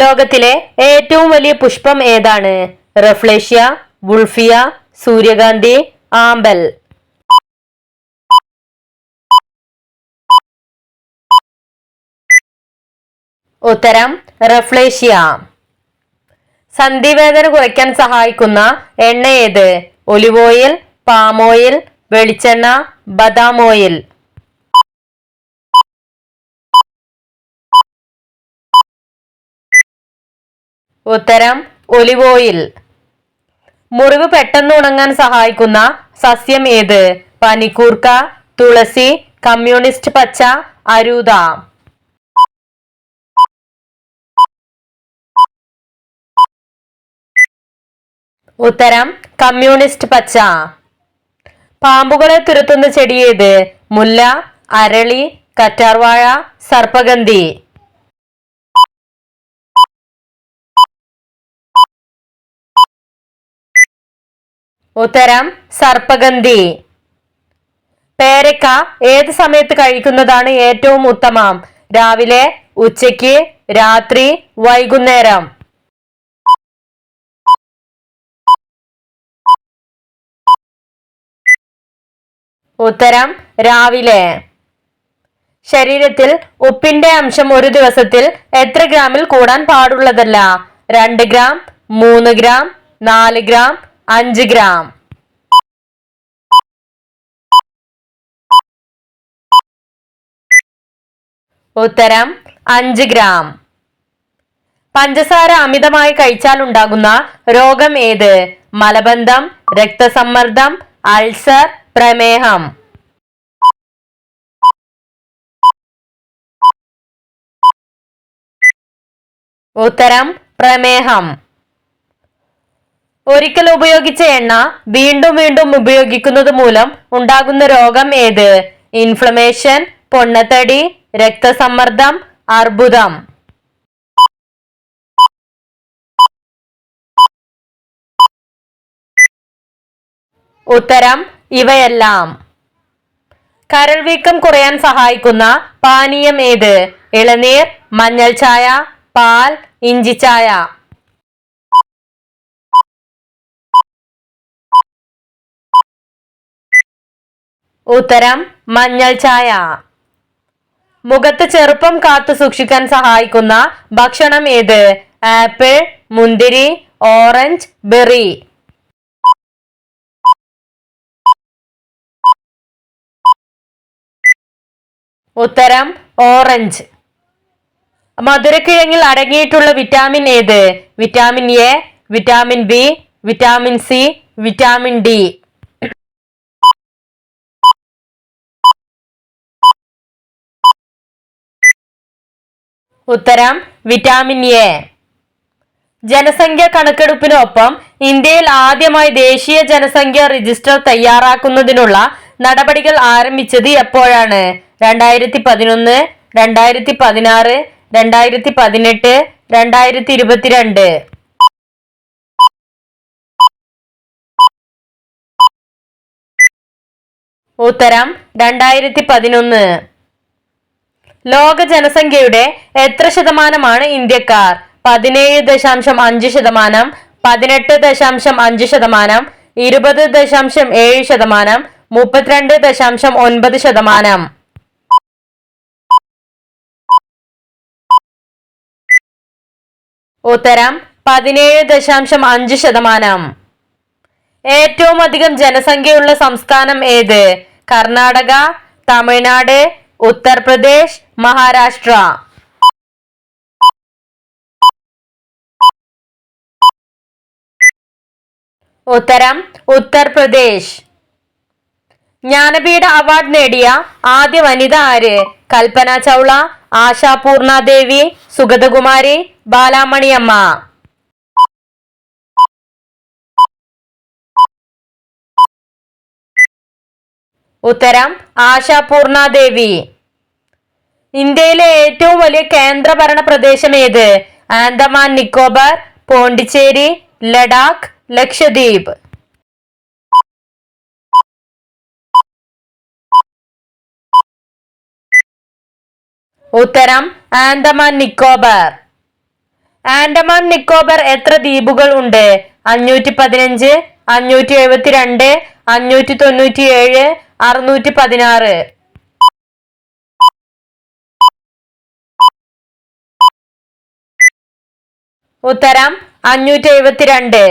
ലോകത്തിലെ ഏറ്റവും വലിയ പുഷ്പം ഏതാണ്? റഫ്ലേഷ്യ വുൾഫിയ സൂര്യകാന്തി ആമ്പൽ ഉത്തരം റഫ്ലേഷ്യ. സന്ധിവേദന കുറയ്ക്കാൻ സഹായിക്കുന്ന എണ്ണ ഏത്? ഒലിവ് ഓയിൽ പാം ഓയിൽ വെളിച്ചെണ്ണ ബദാം ഓയിൽ. ഉത്തരം ഒലിവ് ഓയിൽ. മുറിവ് പെട്ടെന്ന് ഉണങ്ങാൻ സഹായിക്കുന്ന സസ്യം ഏത്? പനിക്കൂർക്ക തുളസി കമ്മ്യൂണിസ്റ്റ് പച്ച അരൂത. ഉത്തരം കമ്മ്യൂണിസ്റ്റ് പച്ച. പാമ്പുകളെ തുരത്തുന്ന ചെടി ഏത്? മുല്ല അരളി കറ്റാർവാഴ സർപ്പഗന്ധി. ഉത്തരം സർപ്പഗന്ധി. പേരക്ക ഏത് സമയത്ത് കഴിക്കുന്നതാണ് ഏറ്റവും ഉത്തമം? രാവിലെ ഉച്ചയ്ക്ക് രാത്രി വൈകുന്നേരം. ഉത്തരം രാവിലെ. ശരീരത്തിൽ ഉപ്പിന്റെ അംശം ഒരു ദിവസത്തിൽ എത്ര ഗ്രാമിൽ കൂടാൻ പാടുള്ളതല്ല? രണ്ട് ഗ്രാം മൂന്ന് ഗ്രാം നാല് ഗ്രാം അഞ്ച് ഗ്രാം. ഉത്തരം അഞ്ച് ഗ്രാം. പഞ്ചസാര അമിതമായി കഴിച്ചാൽ ഉണ്ടാകുന്ന രോഗം ഏത്? മലബന്ധം രക്തസമ്മർദ്ദം അൾസർ പ്രമേഹം. ഉത്തരം പ്രമേഹം. ഒരിക്കൽ ഉപയോഗിച്ച എണ്ണ വീണ്ടും വീണ്ടും ഉപയോഗിക്കുന്നത് മൂലം ഉണ്ടാകുന്ന രോഗം ഏത്? ഇൻഫ്ലമേഷൻ പൊണ്ണത്തടി രക്തസമ്മർദ്ദം അർബുദം. ഉത്തരം ഇവയെല്ലാം. കരൾ വീക്കം കുറയാൻ സഹായിക്കുന്ന പാനീയം ഏത്? ഇളനീർ മഞ്ഞൾ ചായ പാൽ ഇഞ്ചി ഉത്തരം മഞ്ഞൾ ചായ. മുഖത്ത് ചെറുപ്പം കാത്തു സൂക്ഷിക്കാൻ സഹായിക്കുന്ന ഭക്ഷണം ഏത്? ആപ്പിൾ മുന്തിരി ഓറഞ്ച് ബെറി. ഉത്തരം ഓറഞ്ച്. മധുരക്കിഴങ്ങിൽ അടങ്ങിയിട്ടുള്ള വിറ്റാമിൻ ഏത്? Vitamin A vitamin B vitamin C vitamin D. ഉത്തരം വിറ്റാമിൻ എ ജനസംഖ്യ കണക്കെടുപ്പിനൊപ്പം ഇന്ത്യയിൽ ആദ്യമായി ദേശീയ ജനസംഖ്യ രജിസ്റ്റർ തയ്യാറാക്കുന്നതിനുള്ള നടപടികൾ ആരംഭിച്ചത് എപ്പോഴാണ്? രണ്ടായിരത്തി പതിനൊന്ന് രണ്ടായിരത്തി പതിനാറ് രണ്ടായിരത്തി പതിനെട്ട് രണ്ടായിരത്തി ഇരുപത്തിരണ്ട് ഉത്തരം രണ്ടായിരത്തി പതിനൊന്ന് ലോക ജനസംഖ്യയുടെ എത്ര ശതമാനമാണ് ഇന്ത്യക്കാർ? പതിനേഴ് ദശാംശം അഞ്ച് ശതമാനം പതിനെട്ട് ദശാംശം അഞ്ച് ശതമാനം ഇരുപത് ദശാംശം ഏഴ് ശതമാനം മുപ്പത്തിരണ്ട് ദശാംശം ഒൻപത് ശതമാനം. ഉത്തരം പതിനേഴ് ദശാംശം അഞ്ച് ശതമാനം. ഏറ്റവും അധികം ജനസംഖ്യയുള്ള സംസ്ഥാനം ഏത്? കർണാടക തമിഴ്നാട് ഉത്തർപ്രദേശ് മഹാരാഷ്ട്ര. ഉത്തരം ഉത്തർപ്രദേശ്. ജ്ഞാനപീഠ അവാർഡ് നേടിയ ആദ്യ വനിത ആര്? കൽപ്പന ചൗള ആശാ പൂർണദേവി സുഗതകുമാരി ബാലാമണിയമ്മ. ഉത്തരം ആശാപൂർണ ദേവി ഇന്ത്യയിലെ ഏറ്റവും വലിയ കേന്ദ്രഭരണ പ്രദേശം ഏത്? ആൻഡമാൻ നിക്കോബാർ പോണ്ടിച്ചേരി ലഡാക്ക് ലക്ഷദ്വീപ്. ഉത്തരം ആൻഡമാൻ നിക്കോബാർ. ആൻഡമാൻ നിക്കോബർ എത്ര ദ്വീപുകൾ ഉണ്ട്? അഞ്ഞൂറ്റി പതിനഞ്ച് അഞ്ഞൂറ്റി എഴുപത്തിരണ്ട് അഞ്ഞൂറ്റി തൊണ്ണൂറ്റി ഏഴ് അറുന്നൂറ്റി പതിനാറ് ഉത്തരം അഞ്ഞൂറ്റി എഴുപത്തിരണ്ട്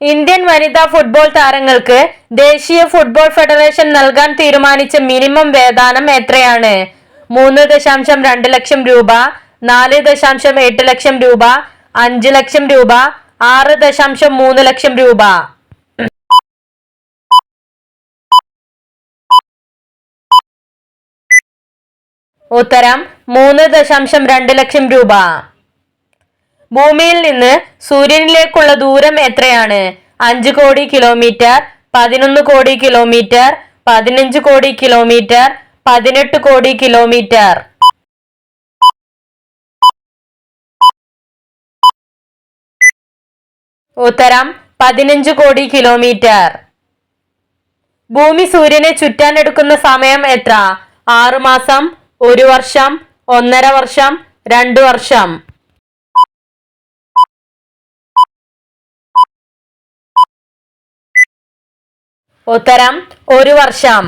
ഇന്ത്യൻ വനിതാ ഫുട്ബോൾ താരങ്ങൾക്ക് ദേശീയ ഫുട്ബോൾ ഫെഡറേഷൻ നൽകാൻ തീരുമാനിച്ച മിനിമം വേതനം എത്രയാണ്? മൂന്ന് ദശാംശം രണ്ട് ലക്ഷം രൂപ നാല് ദശാംശം എട്ട് ലക്ഷം രൂപ അഞ്ച് ലക്ഷം രൂപ ആറ് ദശാംശം മൂന്ന് ലക്ഷം രൂപ. ഉത്തരം മൂന്ന് ദശാംശം രണ്ട് ലക്ഷം രൂപ. ഭൂമിയിൽ നിന്ന് സൂര്യനിലേക്കുള്ള ദൂരം എത്രയാണ്? അഞ്ച് കോടി കിലോമീറ്റർ പതിനൊന്ന് കോടി കിലോമീറ്റർ പതിനഞ്ച് കോടി കിലോമീറ്റർ പതിനെട്ട് കോടി കിലോമീറ്റർ. ഉത്തരം പതിനഞ്ച് കോടി കിലോമീറ്റർ. ഭൂമി സൂര്യനെ ചുറ്റാൻ എടുക്കുന്ന സമയം എത്ര? ആറുമാസം ഒരു വർഷം ഒന്നര വർഷം രണ്ടു വർഷം. ഉത്തരം ഒരു വർഷം.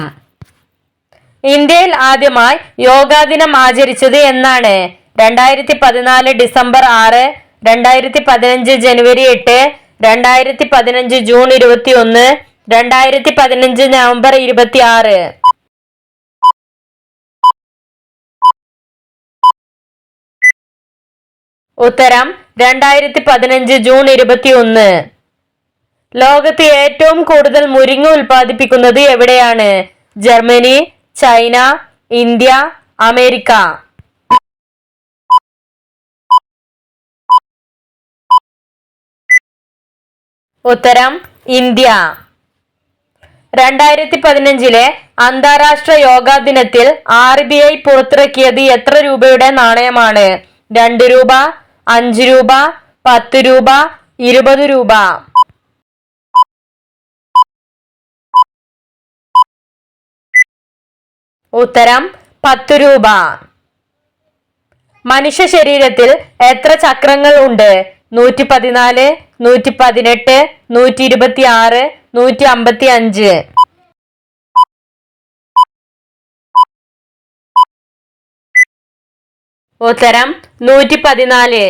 ഇന്ത്യയിൽ ആദ്യമായി യോഗാ ദിനം ആചരിച്ചത് എന്നാണ്. രണ്ടായിരത്തി പതിനാല് ഡിസംബർ ആറ് രണ്ടായിരത്തി പതിനഞ്ച് ജനുവരി എട്ട് രണ്ടായിരത്തി പതിനഞ്ച് ജൂൺ ഇരുപത്തി ഒന്ന് രണ്ടായിരത്തി പതിനഞ്ച് നവംബർ ഇരുപത്തി ആറ് ഉത്തരം രണ്ടായിരത്തി പതിനഞ്ച് ജൂൺ ഇരുപത്തി ഒന്ന് ലോകത്ത് ഏറ്റവും കൂടുതൽ മുരിങ്ങ ഉൽപ്പാദിപ്പിക്കുന്നത് എവിടെയാണ്? Germany China India America. ഉത്തരം ഇന്ത്യ. രണ്ടായിരത്തി പതിനഞ്ചിലെ അന്താരാഷ്ട്ര യോഗാ ദിനത്തിൽ ആർ ബി ഐ പുറത്തിറക്കിയത് എത്ര രൂപയുടെ നാണയമാണ്? രണ്ട് രൂപ അഞ്ച് രൂപ പത്ത് രൂപ ഇരുപത് രൂപ. ഉത്തരം പത്ത് രൂപ. മനുഷ്യ ശരീരത്തിൽ എത്ര ചക്രങ്ങൾ ഉണ്ട്? നൂറ്റി പതിനാല് നൂറ്റി പതിനെട്ട് നൂറ്റി ഇരുപത്തി ആറ് നൂറ്റി അമ്പത്തി അഞ്ച് ഉത്തരം നൂറ്റി പതിനാല്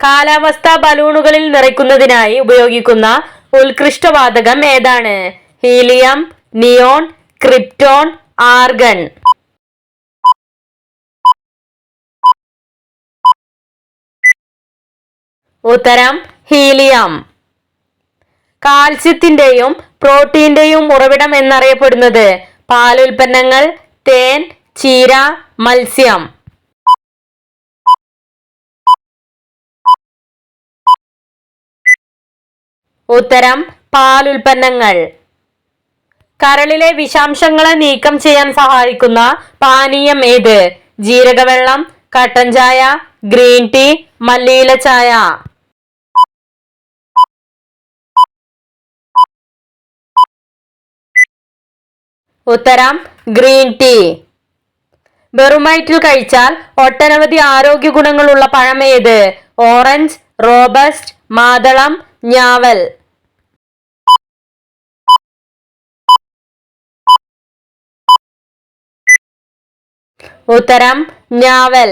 കാലാവസ്ഥാ ബലൂണുകളിൽ നിറയ്ക്കുന്നതിനായി ഉപയോഗിക്കുന്ന ഉത്കൃഷ്ടവാതകം ഏതാണ്? Helium neon krypton argon. ഉത്തരം ഹീലിയം. കാൽസ്യത്തിന്റെയും പ്രോട്ടീന്റെയും ഉറവിടം എന്നറിയപ്പെടുന്നത് പാലുൽപ്പന്നങ്ങൾ തേൻ ചീര മത്സ്യം. ഉത്തരം പാലുൽപ്പന്നങ്ങൾ. കരളിലെ വിഷാംശങ്ങളെ നീക്കം ചെയ്യാൻ സഹായിക്കുന്ന പാനീയം ഏത്? ജീരകവെള്ളം കട്ടൻ ചായ ഗ്രീൻ ടീ മല്ലിയില ചായ. ഉത്തരം ഗ്രീൻ ടീ. വെറുമയറ്റിൽ കഴിച്ചാൽ ഒട്ടനവധി ആരോഗ്യ ഗുണങ്ങളുള്ള പഴം ഏത്? ഓറഞ്ച് റോബസ്റ്റ് മാതളം ഞാവൽ. ഉത്തരം ഞാവൽ.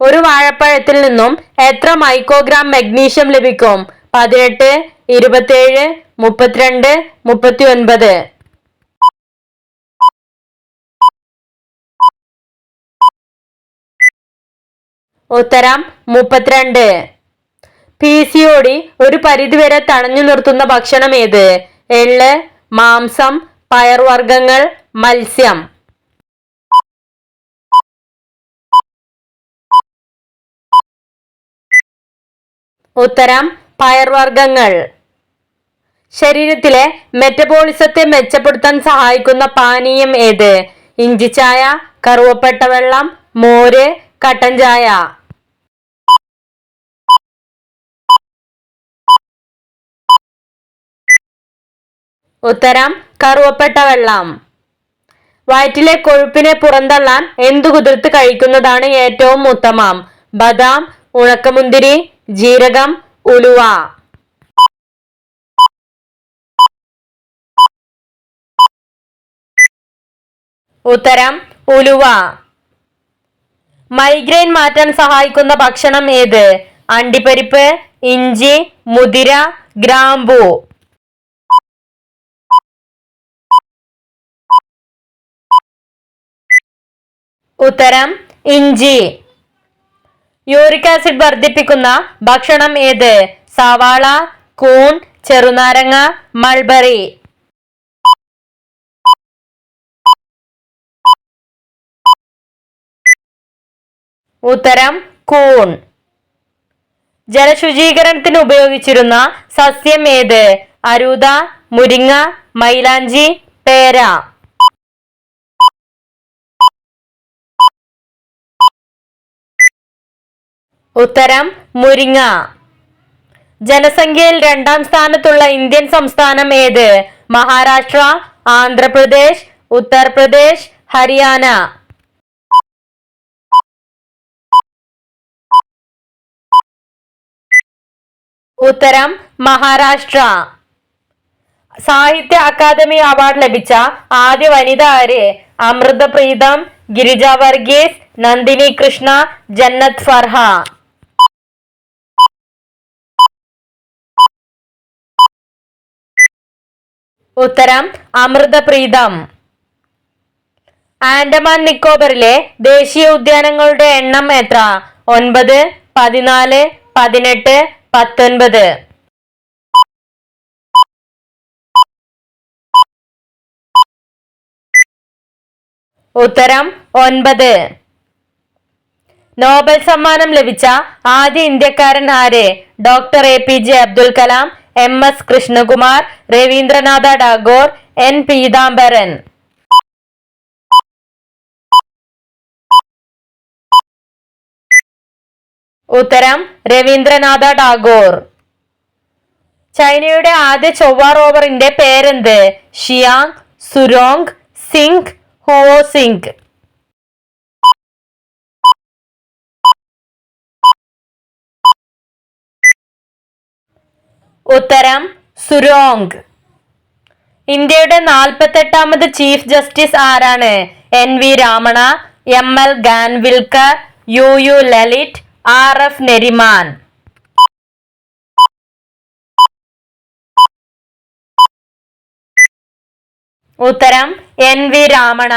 ഒരു വാഴപ്പഴത്തിൽ നിന്നും എത്ര മൈക്രോഗ്രാം മഗ്നീഷ്യം ലഭിക്കും? പതിനെട്ട് ഇരുപത്തിയേഴ് മുപ്പത്തിരണ്ട് മുപ്പത്തി ഒൻപത് ഉത്തരം മുപ്പത്തിരണ്ട്. പി സി ഒ ഒരു പരിധിവരെ തടഞ്ഞു നിർത്തുന്ന ഭക്ഷണം ഏത്? എള്ള് മാംസം പയർവർഗങ്ങൾ മത്സ്യം. ഉത്തരം പയർവർഗങ്ങൾ ശരീരത്തിലെ മെറ്റബോളിസത്തെ മെച്ചപ്പെടുത്താൻ സഹായിക്കുന്ന പാനീയം ഏത്? ഇഞ്ചിച്ചായ കറുവപ്പെട്ട വെള്ളം മോര് കട്ടൻ ചായ. ഉത്തരം കറുവപ്പെട്ട വെള്ളം. വയറ്റിലെ കൊഴുപ്പിനെ പുറന്തള്ളാൻ എന്തു കുതിർത്ത് കഴിക്കുന്നതാണ് ഏറ്റവും ഉത്തമം? ബദാം ഉണക്കമുന്തിരി ജീരകം ഉലുവ. ഉത്തരം ഉലുവ. മൈഗ്രെയിൻ മാറ്റാൻ സഹായിക്കുന്ന ഭക്ഷണം ഏത്? അണ്ടിപ്പരിപ്പ് ഇഞ്ചി മുതിര ഗ്രാമ്പൂ. ഉത്തരം ഇഞ്ചി. യൂറിക് ആസിഡ് വർദ്ധിപ്പിക്കുന്ന ഭക്ഷണം ഏത്? സവാള കൂൺ ചെറുനാരങ്ങ മൾബറി. ഉത്തരം കൂൺ. ജലശുചീകരണത്തിന് ഉപയോഗിച്ചിരുന്ന സസ്യം ഏത്? അരൂത മുരിങ്ങ മൈലാഞ്ചി പേര. ഉത്തരം മുരിങ്ങ. ജനസംഖ്യയിൽ രണ്ടാം സ്ഥാനത്തുള്ള ഇന്ത്യൻ സംസ്ഥാനം ഏത്? മഹാരാഷ്ട്ര ആന്ധ്രാപ്രദേശ് ഉത്തർപ്രദേശ് ഹരിയാന. ഉത്തരം മഹാരാഷ്ട്ര. സാഹിത്യ അക്കാദമി അവാർഡ് ലഭിച്ച ആദ്യ വനിത ആര്? അമൃത പ്രീതം ഗിരിജ വർഗീസ് നന്ദിനി കൃഷ്ണ ജന്നത് ഫർഹ. ഉത്തരം അമൃത പ്രീതം ആൻഡമാൻ നിക്കോബറിലെ ദേശീയ ഉദ്യാനങ്ങളുടെ എണ്ണം എത്ര? ഒൻപത് പതിനാല് പതിനെട്ട് പത്തൊൻപത്. ഉത്തരം ഒൻപത്. നോബൽ സമ്മാനം ലഭിച്ച ആദ്യ ഇന്ത്യക്കാരൻ ആര്? Doctor A P J Abdul Kalam M S Krishnakumar Rabindranath Tagore N Peethambaran. ഉത്തരം രവീന്ദ്രനാഥ ടാഗോർ. ചൈനയുടെ ആദ്യ ചൊവ്വ റോവറിന്റെ പേരെന്ത്? ഷിയാങ് സുരോങ് സിംഗ് ഹുവോ സിംഗ് ഉത്തരം സുരോങ്. ഇന്ത്യയുടെ നാൽപ്പത്തെട്ടാമത് ചീഫ് ജസ്റ്റിസ് ആരാണ്? N V Ramana M L Khanwilkar U U Lalit R F Nariman. ഉത്തരം എൻ വി രാമണ.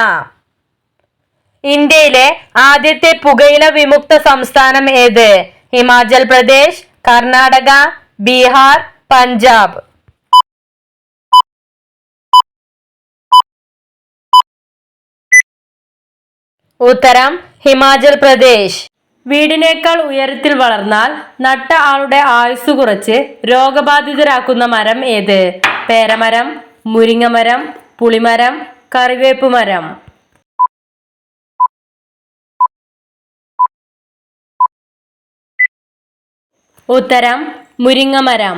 ഇന്ത്യയിലെ ആദ്യത്തെ പുകയില വിമുക്ത സംസ്ഥാനം ഏത്? ഹിമാചൽ പ്രദേശ് കർണാടക ബീഹാർ പഞ്ചാബ്. ഉത്തരം ഹിമാചൽ പ്രദേശ്. വീടിനേക്കാൾ ഉയരത്തിൽ വളർന്നാൽ നട്ട ആളുടെ ആയുസ് കുറച്ച് രോഗബാധിതരാക്കുന്ന മരം ഏത്? പേരമരം മുരിങ്ങമരം പുളിമരം കറിവേപ്പ് മരം. ഉത്തരം മുരിങ്ങമരം.